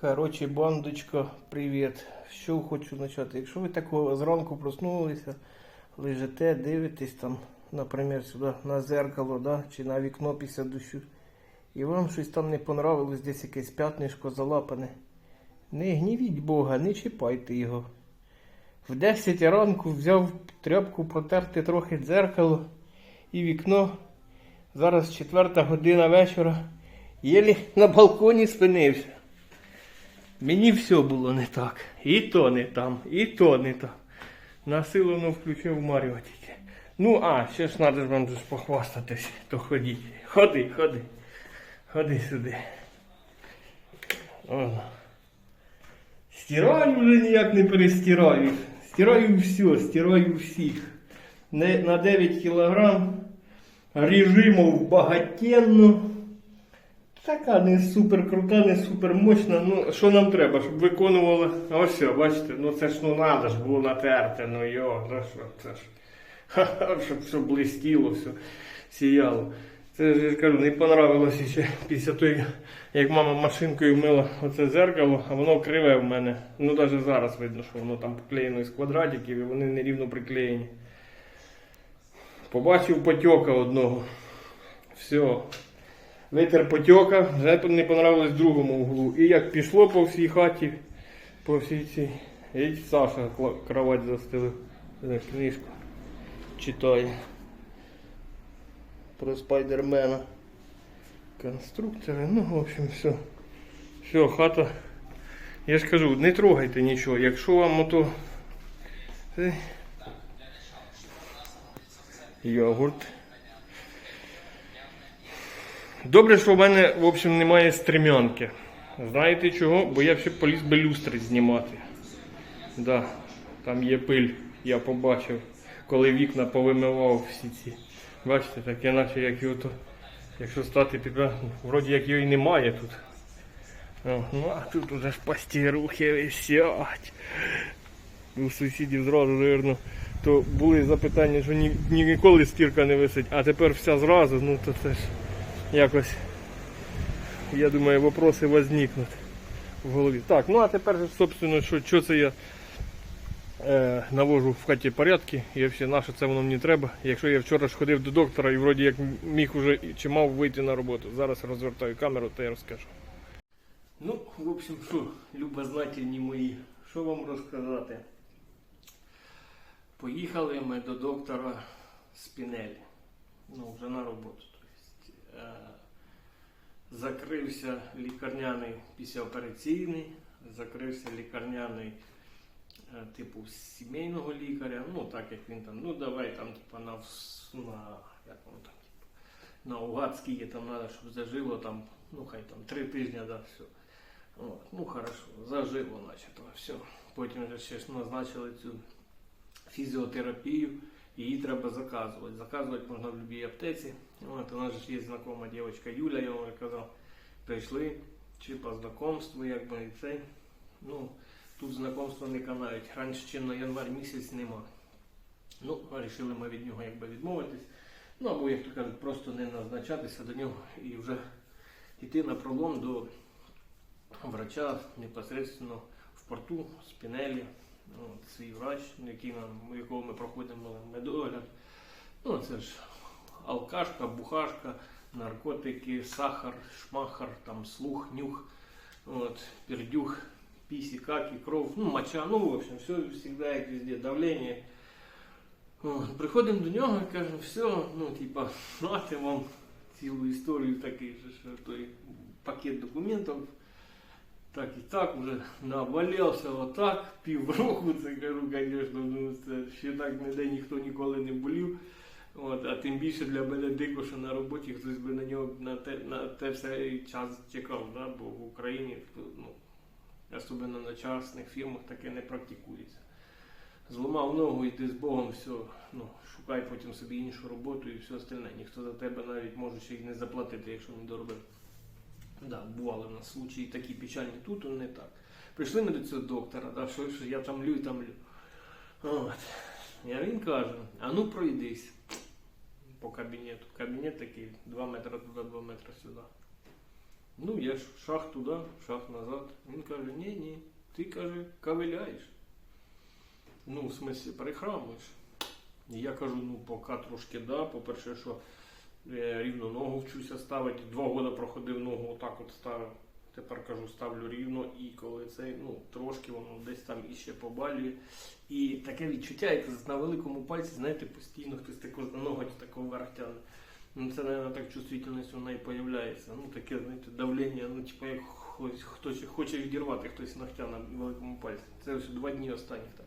Коротше, бандочка, привіт. Що хочу почати? Якщо ви такого зранку проснулися, лежите, дивитесь там, наприклад, сюди на зеркало, да, чи на вікно після дощу, і вам щось там не понравилось, десь якесь п'ятнишко залапане. Не гнівіть Бога, не чіпайте його. В 10 ранку взяв тряпку протерти трохи дзеркало і вікно. Зараз четверта година вечора. Єлі на балконі спинився. Мені все було не так. І то не там, і то не там. Насилено включив Маріо тільки. Ну, а, ще ж треба вам ж похвастатись, то ходіть. Ходи, ходи. Ходи сюди. О. Стираю вже ніяк не перестираю. Стираю все, стираю всіх. На 9 кілограм режимов багатенно. Така не супер крута, не супер мощна. Ну, що нам треба, щоб виконували. Ось все, бачите, ну це ж ну треба ж було натерти, ну йо, за що це ж. Щоб все блистіло, все сіяло. Це ж я кажу, не понравилося ще після того, як мама машинкою мила оце зеркало, а воно криве в мене. Ну навіть зараз видно, що воно там поклеєно із квадратиків і вони нерівно приклеєні. Побачив потьока одного. Все. Витер потьока, вже не понравилось другому углу. І як пішло по всій хаті, по всій цій. І Саша кровать застелив. Е, Книжку читає. Про спайдермена. Конструктори, ну, в общем, все. Все, хата. Я ж кажу, не трогайте нічого. Якщо вам ото. Це... Йогурт. Добре, що в мене, в общем, немає стрімянки. Знаєте чого? Бо я ще поліз би люстри знімати. Да, там є пиль, я побачив, коли вікна повимивав всі ці. Бачите, таке наче як його то. Якщо стати під. Вроді як його і немає тут. О, ну а тут уже ж пастірухи висять. У сусідів зразу, наверно, то були запитання, що ні- ніколи стірка не висить, а тепер вся зразу, ну то це ж якось, я думаю, вопроси возникнуть в голові. Так, ну а тепер, собственно, що, що це я е, навожу в хаті порядки, і взагалі наше це воно мені треба. Якщо я вчора ж ходив до доктора і вроді як міг уже чи мав вийти на роботу. Зараз розвертаю камеру та я розкажу. Ну, в общем, що, любознательні мої, що вам розказати? Поїхали ми до доктора Спінелі. Ну, вже на роботу. Е, закрився лікарняний післяопераційний, закрився лікарняний е, типу сімейного лікаря. Ну, так як він там, ну давай там, типу, на, на як воно там, типу, на угад скільки там треба, щоб зажило там, ну хай там три тижні, да, все. От, ну хорошо, зажило, начебто, все. Потім вже ще ж назначили цю фізіотерапію, її треба заказувати. Заказувати можна в будь-якій аптеці. От, у нас ж є знакома дівчинка Юля, я вам казав, прийшли, чи по знакомству, якби і цей. Ну, тут знакомства не канають. Раніше, чим на январь місяць нема. Ну, вирішили ми від нього якби відмовитись. Ну, або, як то кажуть, просто не назначатися до нього і вже йти на пролом до врача непосредственно в порту, Спінелі. Ну, от свій врач, який нам, у якого ми проходимо медогляд. Ну, це ж алкашка, бухашка, наркотики, сахар, шмахар, там слух, нюх, от, пердюх, піси, каки, кров, ну, моча, ну, в общем, все всегда, як везде, давление. От, приходимо до нього і кажемо, все, ну, типа, нате вам цілу історію такий же, що той пакет документів. Так і так вже навалявся отак, півроку, це кажу, звісно, ну це ще так ніде ніхто ніколи не болів. От, а тим більше для мене дико, що на роботі хтось би на нього на те, на те все час чекав, да? бо в Україні, ну, особливо на частних фірмах, таке не практикується. Зламав ногу, йди з Богом, все, ну, шукай потім собі іншу роботу і все остальне. Ніхто за тебе навіть може ще й не заплатити, якщо не доробив. Да, бували в нас случаї такі печальні тут, не так. Прийшли ми до цього доктора, да, що, що я там лю і там лю. От. Я він каже, а ну пройдись по кабінету. Кабінет такий 2 метри туди, 2 метри сюди. Ну, я ж шаг туди, шаг назад. Він каже, ні, ні, ти каже, ковиляєш. Ну, в смислі, перехрамуєш. І я кажу, ну, поки трошки да. По-перше, що рівно ногу вчуся ставити. Два роки проходив ногу, отак от ставив. Тепер кажу, ставлю рівно, і коли це ну, трошки воно десь там іще побалює. І таке відчуття, як на великому пальці, знаєте, постійно хтось таку ноготь такого вверх. Ну, це, мабуть, так чувствительність вона і появляється. Ну, таке, знаєте, давлення, ну, типу, як хтось, хтось хоче відірвати хтось ногтя на великому пальці. Це ось два дні останніх так.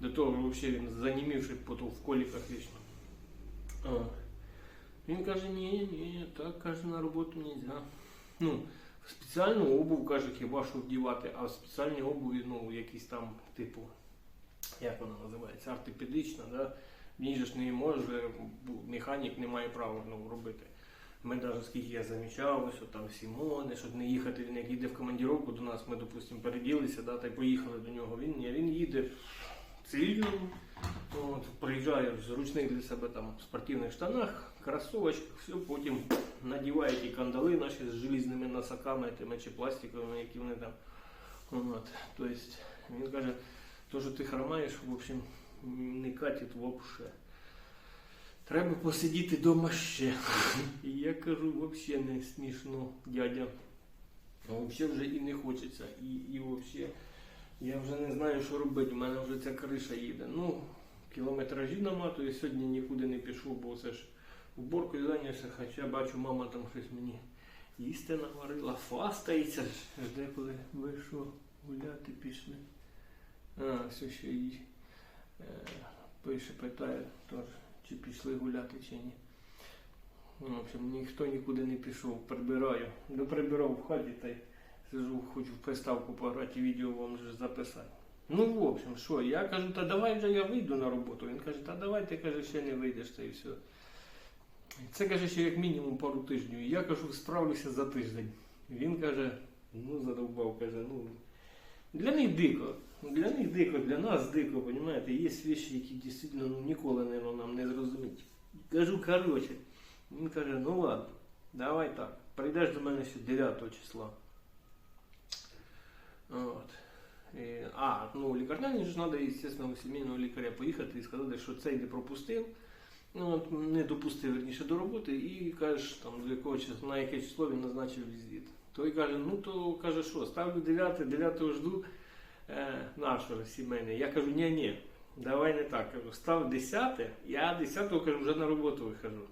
До того взагалі він занімівши потім в коліках вічно. Він каже, ні, ні, так каже, на роботу не можна. Ну, в спеціальну обув, каже, хіба що вдівати, а в спеціальній обуві, ну, якісь там, типу, як вона називається, ортопедична, да? Він же ж не може, механік не має права ну, робити. Ми навіть скільки я замічав, що там Сімони, щоб не їхати, він як їде в командіровку до нас, ми, допустимо, переділися, да, та й поїхали до нього. Він ні, він їде в цивільному, от, приїжджає в зручних для себе там спортивних штанах, кросовочках, все, потім надіває ті кандали наші з желізними носаками тими чи пластиковими, які вони там. От, тобто, він каже, то, що ти хромаєш, в общем, не катить вообще. Треба посидіти вдома ще. І я кажу, взагалі не смішно, дядя. Взагалі вже і не хочеться. І, і взагалі я вже не знаю, що робити. У мене вже ця криша їде. Ну, кілометражі наматую, сьогодні нікуди не пішов, бо це ж уборкою зайнявся, хоча бачу, мама там щось мені їсти наварила, фастається. Жде, коли ви що, гуляти пішли. А, все ще їй е, пише, питає, тож, чи пішли гуляти, чи ні. Ну, В общем, ніхто нікуди не пішов, прибираю. Ну, прибирав в хаті та й сижу, хочу в приставку пограти, відео вам вже записати. Ну, в общем, що, я кажу, та давай вже я вийду на роботу. Він каже, та давай ти каже, ще не вийдеш, та і все. Це каже, ще як мінімум пару тижнів. Я кажу, справлюся за тиждень. Він каже, ну задовбав, каже, ну для них дико. Для них дико, для нас дико, розумієте? Є речі, які дійсно ну, ніколи не, нам не зрозуміють. Кажу, коротше. Він каже, ну ладно, давай так. Прийдеш до мене ще 9 числа. От. І, а, ну лікарняні ж треба, звісно, сімейного лікаря поїхати і сказати, що цей не пропустив. Ну, от, не допустив верніше до роботи і кажеш, там, до якого числа, на яке число він назначив візит. Той каже, ну то каже, що, ставлю 9, 9 жду е, нашого сімейного. Я кажу, ні, ні, давай не так. Кажу, став 10, я 10 кажу, вже на роботу вихожу.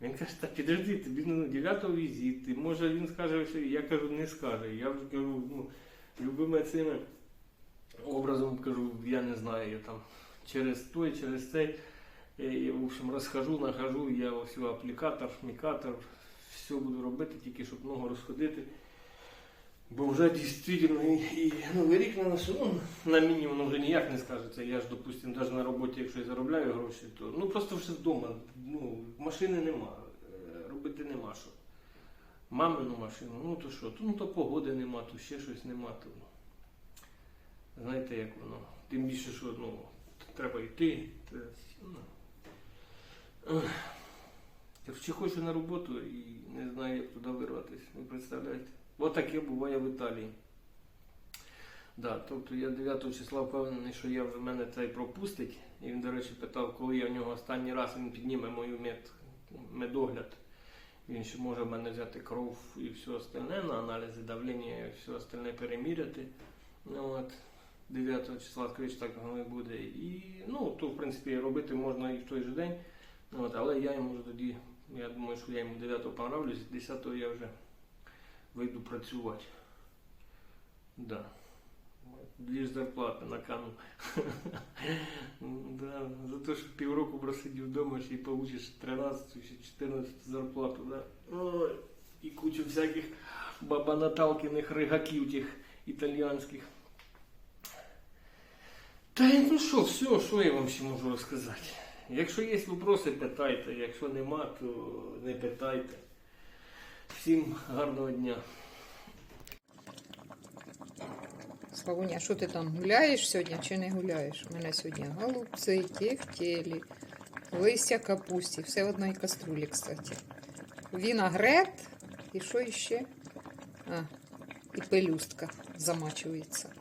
Він каже, та підожди, тобі ну, 9 візит, і може він скаже, що я кажу, не скаже. Я кажу, ну, любими цими образом кажу, я не знаю, я там через той, через цей. Я, в общем, розхожу, нахожу, я ось аплікатор, мікатор, все буду робити, тільки щоб ногу розходити. Бо вже дійсно і, новий рік на носу, ну, на мінімум ну, вже ніяк не скажеться. Я ж, допустим, навіть на роботі, якщо я заробляю гроші, то ну просто вже вдома. Ну, машини нема, е, робити нема що. Мамину машину, ну то що, то, ну то погоди нема, то ще щось нема. То, знаєте, як воно. Тим більше, що ну, треба йти. То, ну, Ще хочу на роботу і не знаю, як туди вирватися. Ви представляєте? Отаке буває в Італії. Да, тобто я 9 числа впевнений, що я в мене цей пропустить. І він, до речі, питав, коли я в нього останній раз він підніме мою мед, медогляд. Він ще може в мене взяти кров і все остальне на аналізи давлення і все остальне переміряти. Ну, от, 9 числа, скоріше так воно і буде. І, ну, то, в принципі, робити можна і в той же день. От, але я йому тоді, я думаю, що я йому 9 понравлюсь, 10 я вже вийду працювати. Да. Ліж зарплата на кону. да. За те, що півроку просидів вдома, ще й получиш 13 чи 14 зарплату. Да? Ой. І кучу всяких бабанаталкиних ригаків тих італіянських. Та ну що, все, що я вам ще можу розказати. Якщо є вопроси, питайте. Якщо нема, то не питайте. Всім гарного дня. Славуня, що ти там гуляєш сьогодні чи не гуляєш? У мене сьогодні голубці, тефтелі, листя капусті, все в одній каструлі, кстати. Вінагрет і що іще? А, і пелюстка замачується.